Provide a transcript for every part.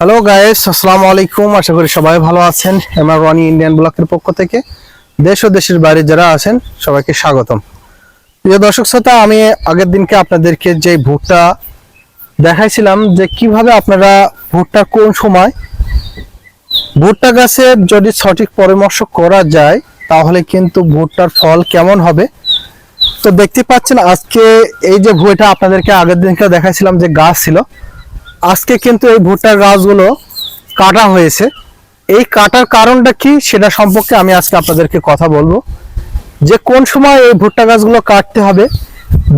Hello guys আসসালামু আলাইকুম আশা করি সবাই ভালো আছেন। এমআর রনি ইন্ডিয়ান ব্লকের পক্ষ থেকে দেশ ও দেশের বাইরে যারা আছেন, সবাইকে স্বাগতম। প্রিয় দর্শক শ্রোতা, আমি আগের দিনকে আপনাদেরকে যে ভুট্টা দেখাইছিলাম, যে কীভাবে আপনারা ভুট্টা কোন সময় ভুট্টা গাছের যদি সঠিক পরামর্শ করা যায়, তাহলে কিন্তু ভুট্টার ফল কেমন হবে? তো দেখতে পাচ্ছেন, আজকে এই যে ভুঁইটা আপনাদেরকে আগের দিনকে দেখাইছিলাম যে গাছ ছিল আজকে কিন্তু এই ভুট্টার গাছগুলো কাটা হয়েছে। এই কাটার কারণটা কি সেটা সম্পর্কে আমি আজকে আপনাদেরকে কথা বলব। যে কোন সময় এই ভুট্টা গাছগুলো কাটতে হবে,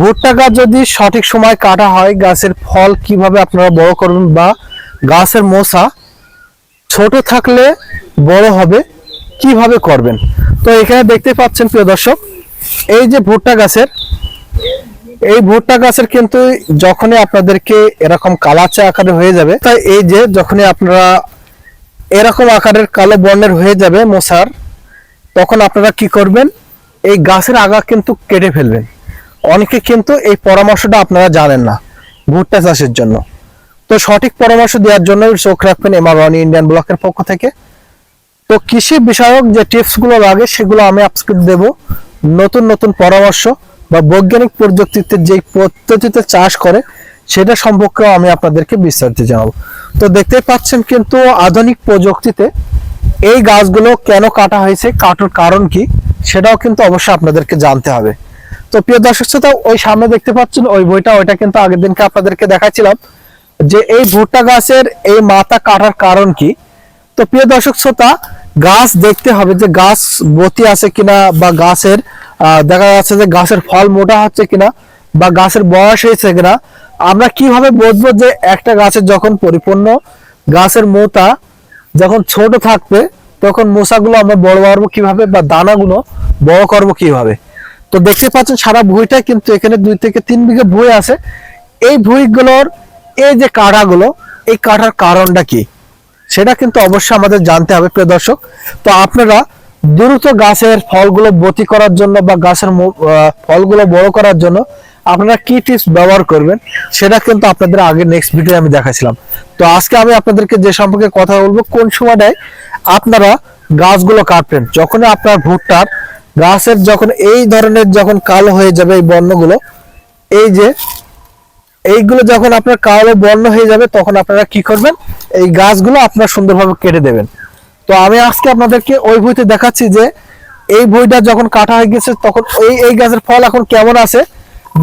ভুট্টা গাছ যদি সঠিক সময় কাটা হয়, গাছের ফল কীভাবে আপনারা বড় করবেন বা গাছের মোসা ছোট থাকলে বড় হবে, কীভাবে করবেন? তো এখানে দেখতে পাচ্ছেন প্রিয় দর্শক, এই যে ভুট্টা গাছের এই ভুট্টা গাছের কিন্তু যখনই আপনাদেরকে এরকম কালাচে আকারে হয়ে যাবে, তাই এই যে যখনই আপনারা এরকম আকারের কালো বর্ণের হয়ে যাবে মশার, তখন আপনারা কি করবেন? এই গাছের আগা কিন্তু কেটে ফেলবেন। অনেকে কিন্তু এই পরামর্শটা আপনারা জানেন না ভুট্টা চাষের জন্য। তো সঠিক পরামর্শ দেওয়ার জন্য চোখ রাখবেন এমআর রনি ইন্ডিয়ান ব্লকের পক্ষ থেকে। তো কৃষি বিষয়ক যে টিপসগুলো লাগে, সেগুলো আমি আজকে দেব। নতুন নতুন পরামর্শ। বা বৈজ্ঞানিক প্রযুক্তিতে যে পদ্ধতিতে চাষ করে, সেটা সম্পর্কেও আমি আপনাদেরকে বিস্তারিত জানাব। তো দেখতে পাচ্ছেন কিন্তু আধুনিক প্রযুক্তিতে এই গাছগুলো কেন কাটা হয়েছে, কাটার কারণ কি, সেটাও কিন্তু অবশ্যই আপনাদেরকে জানতে হবে। তো প্রিয় দর্শক শ্রোতা, ওই সামনে দেখতে পাচ্ছেন, ওই বইটা, ওইটা কিন্তু আগের দিনকে আপনাদেরকে দেখাচ্ছিলাম যে এই ভুট্টা গাছের এই মাথা কাটার কারণ কি। তো প্রিয় দর্শক শ্রোতা, গাছ দেখতে হবে যে গাছ বতি আছে কিনা বা গাছের দেখা যাচ্ছে যে গাছের ফল মোটা হচ্ছে কিনা বা গাছের বয়স হয়েছে কিনা, আমরা কীভাবে বুঝব যে একটা গাছের যখন পরিপূর্ণ গাছের মোটা যখন ছোট থাকবে, তখন মোসাগুলো আমরা বড় করব কীভাবে বা দানাগুলো বড় করব কীভাবে? তো দেখতে পাচ্ছেন সারা ভুঁইটা কিন্তু এখানে দুই থেকে তিন বিঘে ভুঁই আছে। এই ভুঁইগুলোর এই যে কাঁটাগুলো, এই কাটার কারণটা কি? সেটা কিন্তু অবশ্যই আমাদের জানতে হবে, প্রিয় দর্শক। তো আপনারা দ্রুত গাছের ফলগুলো বতি করার জন্য বা গাছের ফলগুলো বড় করার জন্য আপনারা কি টিপস ব্যবহার করবেন সেটা কিন্তু আপনাদের আগে নেক্সট ভিডিও আমি দেখাছিলাম তো আজকে আমি আপনাদেরকে যে সম্পর্কে কথা বলব, কোন সময়টায় আপনারা গাছগুলো কাটবেন? যখনই আপনার ভুট্টার গাছের যখন এই ধরনের যখন কালো হয়ে যাবে এই বর্ণগুলো, এই যে এইগুলো যখন আপনার কালো বর্ণ হয়ে যাবে, তখন আপনারা কি করবেন? এই গাছগুলো আপনারা সুন্দরভাবে কেটে দেবেন। তো আমি আজকে আপনাদেরকে ওই বইতে দেখাচ্ছি যে এই বইটা যখন কাটা হয়ে গেছে, তখন এই এই গাছের ফল এখন কেমন আছে?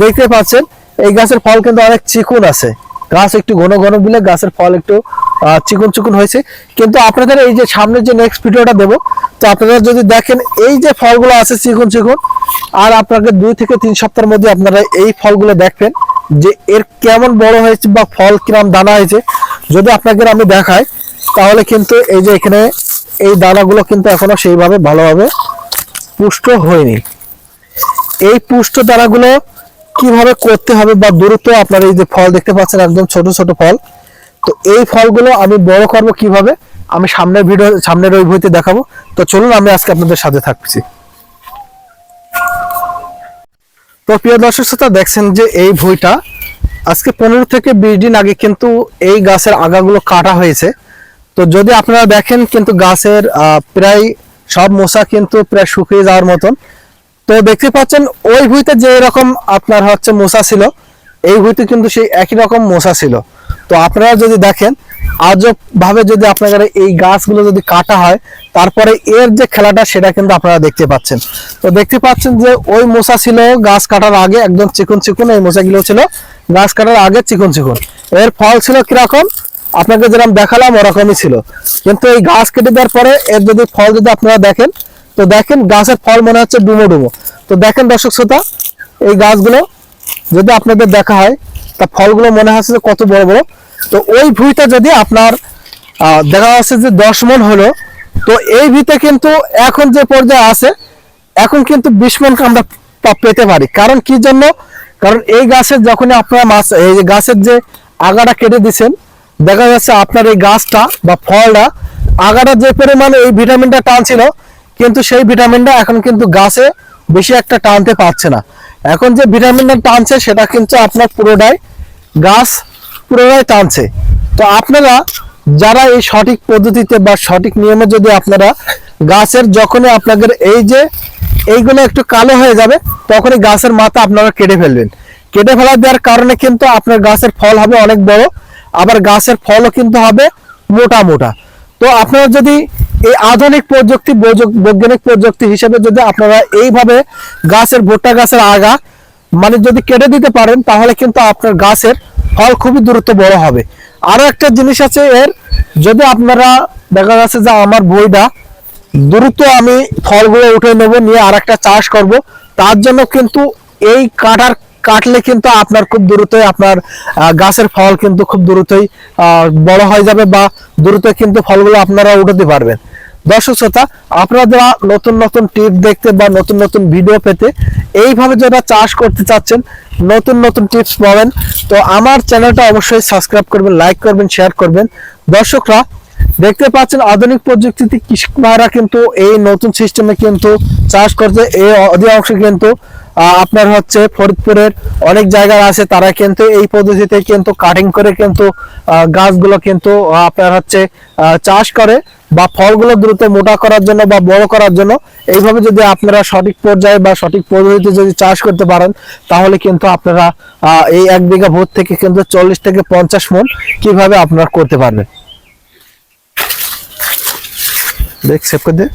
দেখতে পাচ্ছেন, এই গাছের ফল কিন্তু অনেক চিকুন আছে। গাছ একটু ঘন ঘন দিলে গাছের ফল একটু চিকুন চিকুন হয়েছে। কিন্তু আপনাদের এই যে সামনে যে নেক্সট ভিডিওটা দেবো, তো আপনারা যদি দেখেন এই যে ফলগুলো আছে চিকুন চিকুন, আর আপনাকে দুই থেকে তিন সপ্তাহের মধ্যে আপনারা এই ফলগুলো দেখবেন যে এর কেমন বড় হয়েছে বা ফল কিরম দানা হয়েছে। যদি আপনাকে আমি দেখাই, তাহলে কিন্তু এই যে এখানে এই দানাগুলো কিন্তু এখনও সেইভাবে ভালোভাবে পুষ্ট হয়নি। এই পুষ্ট দানাগুলো কীভাবে করতে হবে বা দ্রুত আপনার এই যে ফল দেখতে পাচ্ছেন, একদম ছোট ছোট ফল। তো এই ফলগুলো আমি বড় করব কীভাবে? আমি সামনের ভিডিও, সামনের ওই বইতে দেখাবো। তো চলুন, আমি আজকে আপনাদের সাথে থাকছি। তো প্রিয় দর্শক শ্রোতা, দেখছেন যে এই ভুঁইটা আজকে পনেরো থেকে বিশ দিন আগে কিন্তু এই গাছের আগাগুলো কাটা হয়েছে। তো যদি আপনারা দেখেন কিন্তু গাছের প্রায় সব মশা কিন্তু প্রায় শুকিয়ে যাওয়ার মতন। তো দেখতে পাচ্ছেন, ওই ভুঁইতে যে রকম আপনার হচ্ছে মশা ছিল, এই ভুঁইতে কিন্তু সেই একই রকম মশা ছিল। তো আপনারা যদি দেখেন আজব ভাবে যদি আপনাদের এই গাছগুলো যদি কাটা হয়, তারপরে এর যে খেলাটা সেটা কিন্তু আপনারা দেখতে পাচ্ছেন। তো দেখতে পাচ্ছেন যে ওই মশা ছিল, গাছ কাটার আগে একদম চিকন চিকন এই মশাগুলো ছিল, গাছ কাটার আগে চিকন চিকন। এর ফল ছিল কীরকম? আপনাকে যেরকম দেখালাম, ওরকমই ছিল। কিন্তু এই গাছ কেটে দেওয়ার পরে এর যদি ফল যদি আপনারা দেখেন, তো দেখেন গাছের ফল মনে হচ্ছে ডুমো ডুমো তো দেখেন দর্শক শ্রোতা, এই গাছগুলো যদি আপনাদের দেখা হয়, তা ফলগুলো মনে হচ্ছে যে কত বড় বড়। তো ওই ভুঁইটা যদি আপনার দেখা যাচ্ছে যে দশ মন হলো, তো এই ভিতে কিন্তু এখন যে পর্যায়ে আছে, এখন কিন্তু বিশ মনকে আমরা পেতে পারি। কারণ কি জন্য? কারণ এই গাছের যখনই আপনারা মাছ, এই গাছের যে আগাটা কেটে দিচ্ছেন দেখা যাচ্ছে আপনার এই গাছটা বা ফলটা আগাটা যে পরিমাণে এই ভিটামিনটা টানছিল, কিন্তু সেই ভিটামিনটা এখন কিন্তু গাছে বেশি একটা টানতে পারছে না। এখন যে ভিটামিনটা টানছে, সেটা কিন্তু আপনার পুরোটাই গাছ পুরোটাই টানছে। তো আপনারা যারা এই সঠিক পদ্ধতিতে বা সঠিক নিয়মে যদি আপনারা গাছের যখনই আপনাদের এই যে এইগুলো একটু কালো হয়ে যাবে, তখনই গাছের মাথা আপনারা কেটে ফেলবেন। কেটে ফেলা দেওয়ার কারণে কিন্তু আপনার গাছের ফল হবে অনেক বড়। আবার গাছের ফলও কিন্তু হবে মোটা মোটা। তো আপনারা যদি এই আধুনিক প্রযুক্তি বৈজ্ঞানিক প্রযুক্তি হিসেবে যদি আপনারা এইভাবে গাছের ভুট্টা গাছের আগা মানে যদি কেটে দিতে পারেন, তাহলে কিন্তু আপনার গাছের ফল খুবই দ্রুত বড় হবে। আরও একটা জিনিস আছে এর, যদি আপনারা, দেখা যাচ্ছে যে আমার বইটা দ্রুত আমি ফলগুলো উঠে নেব, নিয়ে আর একটা চাষ করব, তার জন্য কিন্তু এই কাটার কাটলে কিন্তু আপনার খুব দ্রুতই আপনার গাছের ফল কিন্তু খুব দ্রুতই বড় হয়ে যাবে বা দ্রুত কিন্তু ফলগুলো আপনারা উঠাতে পারবেন। দর্শক শ্রোতা, আপনারা নতুন নতুন টিপ দেখতে বা নতুন নতুন ভিডিও পেতে এইভাবে যারা চাষ করতে চাচ্ছেন, নতুন নতুন টিপস পাবেন। তো আমার চ্যানেলটা অবশ্যই সাবস্ক্রাইব করবেন, লাইক করবেন, শেয়ার করবেন। দর্শকরা দেখতে পাচ্ছেন আধুনিক প্রযুক্তিতে কৃষকরা কিন্তু এই নতুন সিস্টেমে কিন্তু চাষ করছে। এই অধিকাংশ কিন্তু আপনার হচ্ছে ফরিদপুরের অনেক জায়গায় আছে, তারা কিন্তু এই পদ্ধতিতে কিন্তু কাটিং করে কিন্তু গাছগুলো কিন্তু আপনার হচ্ছে চাষ করে বা ফলগুলো দ্রুত মোটা করার জন্য বা বড় করার জন্য। এইভাবে যদি আপনারা সঠিক পর্যায়ে বা সঠিক পদ্ধতিতে যদি চাষ করতে পারেন, তাহলে কিন্তু আপনারা এই এক বিঘা ভোট থেকে কিন্তু চল্লিশ থেকে পঞ্চাশ মন কীভাবে আপনারা করতে পারবেন। দেখ সেভ করে দে